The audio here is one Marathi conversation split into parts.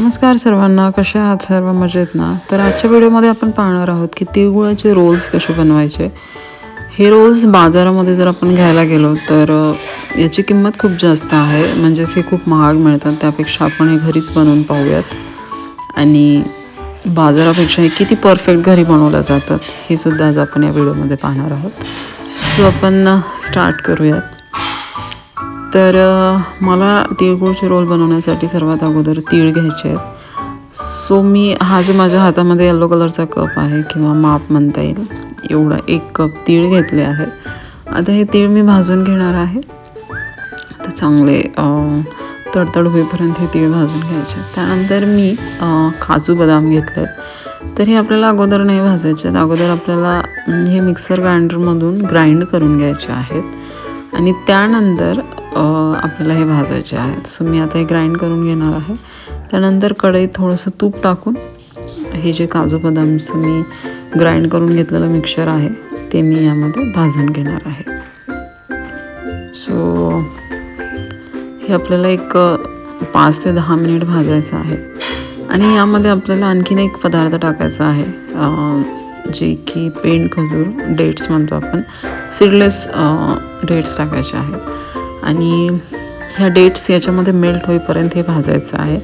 नमस्कार सर्वांना कसे आहात? सर्व मजेत ना? तर आजच्या व्हिडिओमध्ये आपण पाहणार आहोत की तिळगुळाचे रोल्स कसे बनवायचे. हे रोल्स बाजारामध्ये जर आपण घ्यायला गेलो तर याची किंमत खूप जास्त आहे. म्हणजेच हे खूप महाग मिळतात. त्यापेक्षा आपण हे घरीच बनवून पाहूयात. आणि बाजारापेक्षा हे किती परफेक्ट घरी बनवल्या जातात हे सुद्धा आज आपण या व्हिडिओमध्ये पाहणार आहोत. सो आपण स्टार्ट करूयात. तर मला तिळगुळचे रोल बनवण्यासाठी सर्वात अगोदर तीळ घ्यायचे आहेत. सो मी हा जो माझ्या हातामध्ये येलो कलरचा कप आहे किंवा माप म्हणता येईल एवढा एक कप तीळ घेतले आहे. आता हे तीळ मी भाजून घेणार आहे. तर चांगले तडतड होईपर्यंत हे तीळ भाजून घ्यायचे त्यानंतर मी काजू बदाम घेतले तर हे आपल्याला अगोदर नाही भाजायचे आहेत. अगोदर आपल्याला हे मिक्सर ग्राइंडरमधून ग्राइंड करून घ्यायचे आहेत. आणि त्यानंतर आपल्याला हे भाजायचे आहेत. सो मी आता हे ग्राइंड करून घेणार आहे. त्यानंतर कढईत थोडंसं तूप टाकून हे जे काजू बदामचं मी ग्राइंड करून घेतलेलं मिक्सर आहे ते मी यामध्ये भाजून घेणार आहे. सो हे आपल्याला एक पाच ते दहा मिनिट भाजायचं आहे. आणि यामध्ये आपल्याला आणखीन एक पदार्थ टाकायचा आहे जे की पेंट खजूर डेट्स म्हणतो आपण. सीडलेस डेट्स टाकायचे आहेत. आणि ह्या डेट्स याच्यामध्ये मेल्ट होईपर्यंत हे भाजायचं आहे.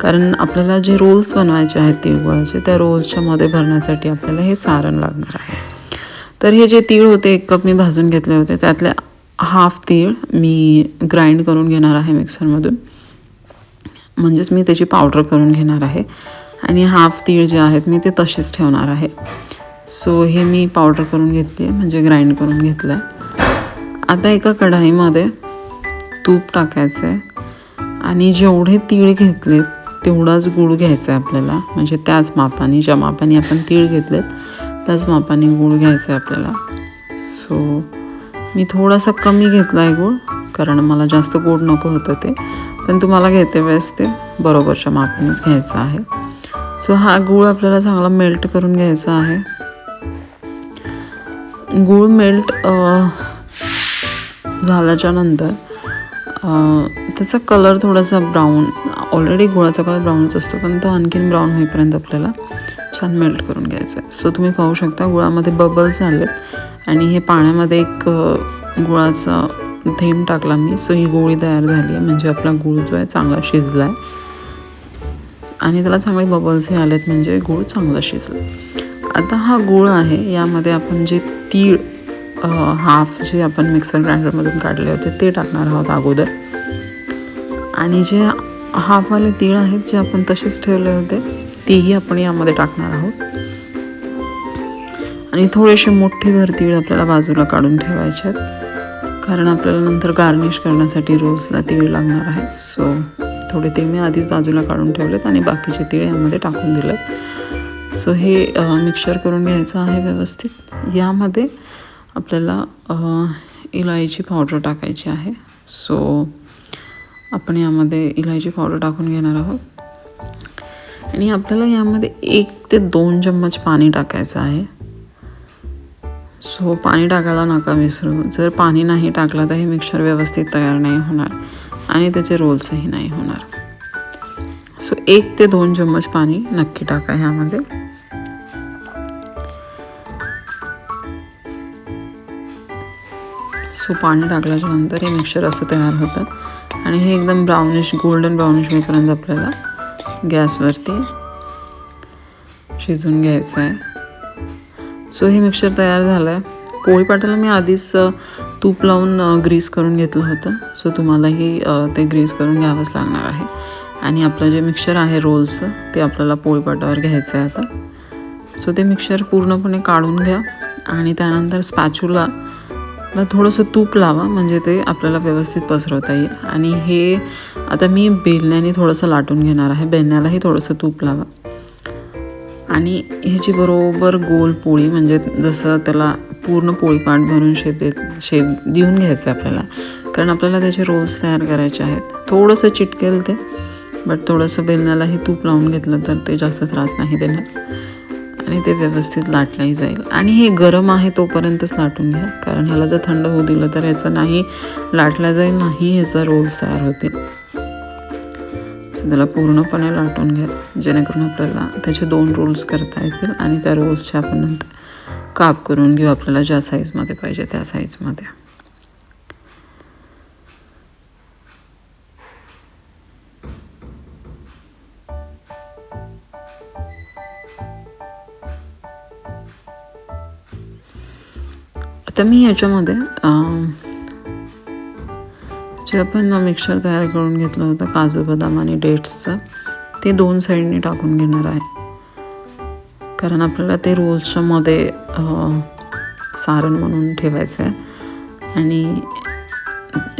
कारण आपल्याला जे रोल्स बनवायचे आहेत तिळगुळाचे त्या रोल्सच्या मध्ये भरण्यासाठी आपल्याला हे सारण लागणार आहे. तर हे जे तीळ होते एक कप मी भाजून घेतले होते त्यातले हाफ तीळ मी ग्राइंड करून घेणार आहे मिक्सरमधून म्हणजेच मी त्याची पावडर करून घेणार आहे. आणि हाफ तीळ जे आहेत मी ते तसेच ठेवणार आहे. सो हे मी पावडर करून घेतली आहे म्हणजे ग्राइंड करून घेतलं आहे आता एका कढाईमध्ये तूप टाकायचं आहे आणि जेवढे तीळ घेतले तेवढाच गूळ घ्यायचा आहे आपल्याला. म्हणजे त्याच मापाने ज्या मापाने आपण तीळ घेतलेत त्याच मापाने गूळ घ्यायचा आहे आपल्याला. सो मी थोडासा कमी घेतला आहे गूळ कारण मला जास्त गोड नको होतं ते. पण तुम्हाला घेते वेळेस ते बरोबरच्या मापानेच घ्यायचं आहे. सो हा गूळ आपल्याला चांगला मेल्ट करून घ्यायचा आहे. गूळ मेल्ट झाल्याच्यानंतर त्याचा कलर थोडासा ब्राऊन ऑलरेडी गुळाचा कलर ब्राऊनच असतो पण तो आणखीन ब्राऊन होईपर्यंत आपल्याला छान मेल्ट करून घ्यायचा आहे. सो तुम्ही पाहू शकता गुळामध्ये बबल्स आलेत. आणि हे पाण्यामध्ये एक गुळाचा थेंब टाकला मी. सो ही गोळी तयार झाली आहे. म्हणजे आपला गूळ जो आहे चांगला शिजला आहे आणि त्याला चांगले बबल्स हे आलेत. म्हणजे गूळ चांगला शिजला. आता हा गूळ आहे यामध्ये आपण जे तीळ हाफ जे आपण मिक्सर ग्राइंडरमधून काढले होते ते टाकणार आहोत अगोदर. आणि जे हाफवाले तीळ आहेत जे आपण तसेच ठेवले होते तेही आपण यामध्ये टाकणार आहोत. आणि थोडेसे मोठेभर तीळ आपल्याला बाजूला काढून ठेवायचे आहेत. कारण आपल्याला नंतर गार्निश करण्यासाठी रोजला तीळ लागणार आहे सो थोडे ते मी आधीच बाजूला काढून ठेवलेत आणि बाकीचे तीळ यामध्ये टाकून दिलेत. सो हे मिक्सर करून घ्यायचं आहे व्यवस्थित. यामध्ये आपल्याला इलायची पावडर टाकायची आहे. सो आपण यामध्ये इलायची पावडर टाकून घेणार आहोत. आणि आपल्याला यामध्ये एक ते दोन चम्मच पाणी टाकायचं आहे. सो पाणी टाकायला नका विसरू. जर पाणी नाही टाकलं तर हे मिक्सर व्यवस्थित तयार नाही होणार. आणि त्याचे रोल्सही नाही होणार. सो एक ते दोन चम्मच पाणी नक्की टाका ह्यामध्ये सो पाणी टाकल्याच्या नंतर हे मिक्सर असं तयार होतं. आणि हे एकदम ब्राउनिश गोल्डन ब्राउनिश होईपर्यंत आपल्याला गॅसवरती शिजून घ्यायचं आहे सो हे मिक्सर तयार झालं आहे पोळी पाटाला मी आधीच तूप लावून ग्रीस करून घेतलं होतं. सो तुम्हालाही ते ग्रीस करून घ्यावंच लागणार आहे. आणि आपलं जे मिक्सर आहे रोलचं ते आपल्याला पोळीपाटावर घ्यायचं आहे आता. सो ते मिक्सर पूर्णपणे काढून घ्या. आणि त्यानंतर स्पॅच्युला ला थोडंसं तूप लावा म्हणजे ते आपल्याला व्यवस्थित पसरवता येईल. आणि हे आता मी बेलण्याने थोडंसं लाटून घेणार आहे बेलण्यालाही थोडंसं तूप लावा. आणि ह्याची बरोबर गोल पोळी म्हणजे जसं त्याला पूर्ण पोळीपाट भरून शेप देत शेप देऊन घ्यायचं आहे आपल्याला. कारण आपल्याला त्याचे रोल्स तयार करायचे आहेत. थोडंसं चिटकेल ते बट थोडंसं बेलण्यालाही तूप लावून घेतलं तर ते जास्त त्रास नाही देणार. आणि ते व्यवस्थित लाटलंही जाईल. आणि हे गरम आहे तोपर्यंतच लाटून घ्या. कारण ह्याला जर थंड होऊ दिलं तर ह्याचं नाही लाटला जाईल नाही ह्याचा रोल्स तयार होतील. त्याला पूर्णपणे लाटून घ्या. जेणेकरून आपल्याला त्याचे दोन रोल्स करता येतील आणि त्या रोल्सच्या आपण नंतर काप करून घेऊ. आपल्याला ज्या साईजमध्ये पाहिजे त्या साईजमध्ये आता मी याच्यामध्ये जे आपण मिक्सर तयार करून घेतलं होतं काजू बदाम आणि डेट्सचं ते दोन साईडने टाकून घेणार आहे. कारण आपल्याला ते रोल्सच्या मध्ये सारण म्हणून ठेवायचं आहे आणि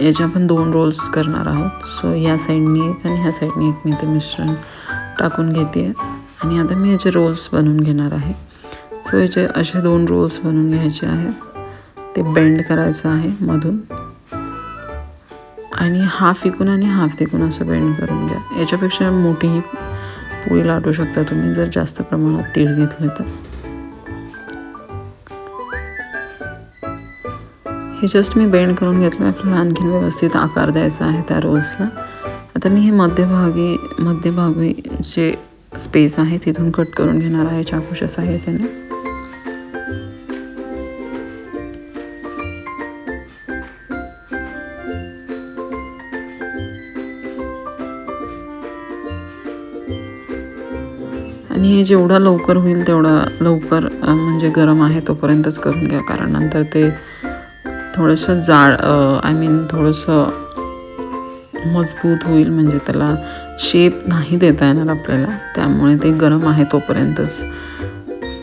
याचे आपण दोन रोल्स करणार आहोत. सो ह्या साईडनी एक आणि ह्या साईडनी एक मी ते मिश्रण टाकून घेते आणि आता मी याचे रोल्स बनवून घेणार आहे. सो याचे असे दोन रोल्स बनवून घ्यायचे आहेत. ते बेंड करायचं आहे मधून. आणि हाफ इकून आणि हाफ तिकून असं बेंड करून घ्या. याच्यापेक्षा मोठीही पोळी लाटू शकता तुम्ही जर जास्त प्रमाणात तीळ घेतले तर. हे जस्ट मी बेंड करून घेतलं आपल्याला आणखीन व्यवस्थित आकार द्यायचा आहे त्या रोल्सला आता मी हे मध्यभागी मध्यभागी जे स्पेस आहे तिथून कट करून घेणार आहे चाकूच्या सहाय्याने आणि हे जेवढा लवकर होईल तेवढा लवकर म्हणजे गरम आहे तोपर्यंतच करून घ्या. कारण नंतर ते थोडंसं जाड आय मीन थोडंसं मजबूत होईल म्हणजे त्याला शेप नाही देता येणार आपल्याला. त्यामुळे ते गरम आहे तोपर्यंतच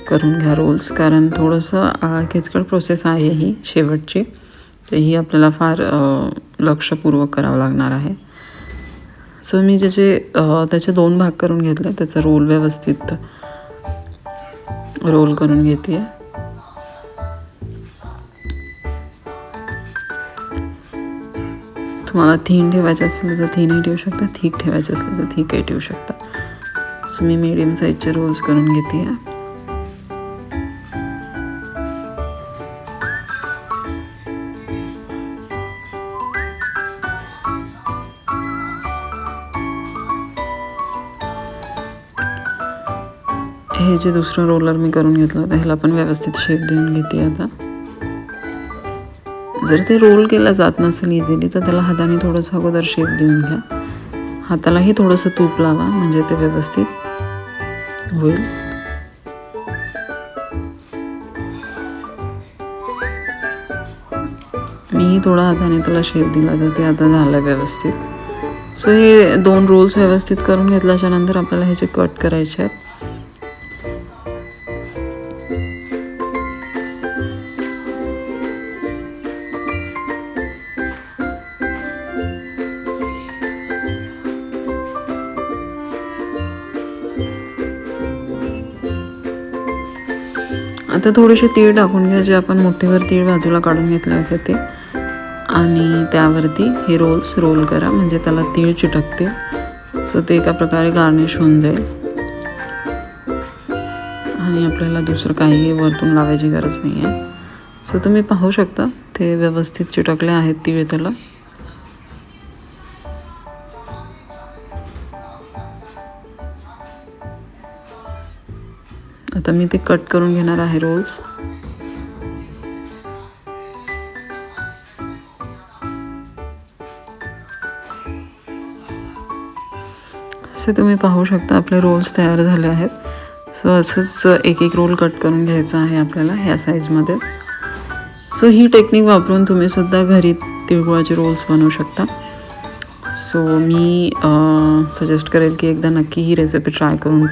करून घ्या रोल्स कारण थोडंसं अ, किचकट प्रोसेस आहे ही शेवटची. तर ही आपल्याला फार लक्षपूर्वक करावं लागणार आहे. सो मी ज्याचे त्याचे दोन भाग करून घेतले त्याचा रोल व्यवस्थित रोल करून घेते तुम्हाला थीन ठेवायचं असेल तर थीनही ठेवू शकता थीक ठेवायचं असेल तर थीकही ठेवू शकता. सो मी मीडियम साईजचे रोल्स करून घेते आहे हे जे दुसरं रोलर मी करून घेतलं होतं ह्याला पण व्यवस्थित शेप देऊन घेते आता. जर ते रोल केलं जात नसेल इझिली तर त्याला हाताने थोडंसं अगोदर शेप देऊन घ्या. हातालाही थोडंसं तूप लावा म्हणजे ते व्यवस्थित होईल. मीही थोडा हाताने त्याला शेप दिला तर ते आता झालं व्यवस्थित. सो हे दोन रोल्स व्यवस्थित करून घेतल्याच्या नंतर आपल्याला ह्याचे कट करायचे आहेत. आता थोडेसे तीळ टाकून घ्या जे आपण मोठीवर तीळ बाजूला काढून घेतले होते ते. आणि त्यावरती हे रोल्स रोल करा म्हणजे त्याला तीळ चिटकते. सो ते एका प्रकारे गार्निश होऊन जाईल. आणि आपल्याला दुसरं काहीही वरतून लावायची गरज नाही आहे सो तुम्ही पाहू शकता ते व्यवस्थित चिटकले आहेत तीळ त्याला. आता मी ते कट करून घेणार आहे रोल्स असे तुम्ही पाहू शकता आपले रोल्स तयार झाले आहेत. सो असंच एक एक रोल कट करून घ्यायचा आहे आपल्याला ह्या साईजमध्ये सो ही टेक्निक वापरून तुम्ही सुद्धा घरी तिळगुळाचे रोल्स बनवू शकता. सो मी सजेस्ट करेल की एकदा नक्की ही रेसिपी ट्राय करून पहा.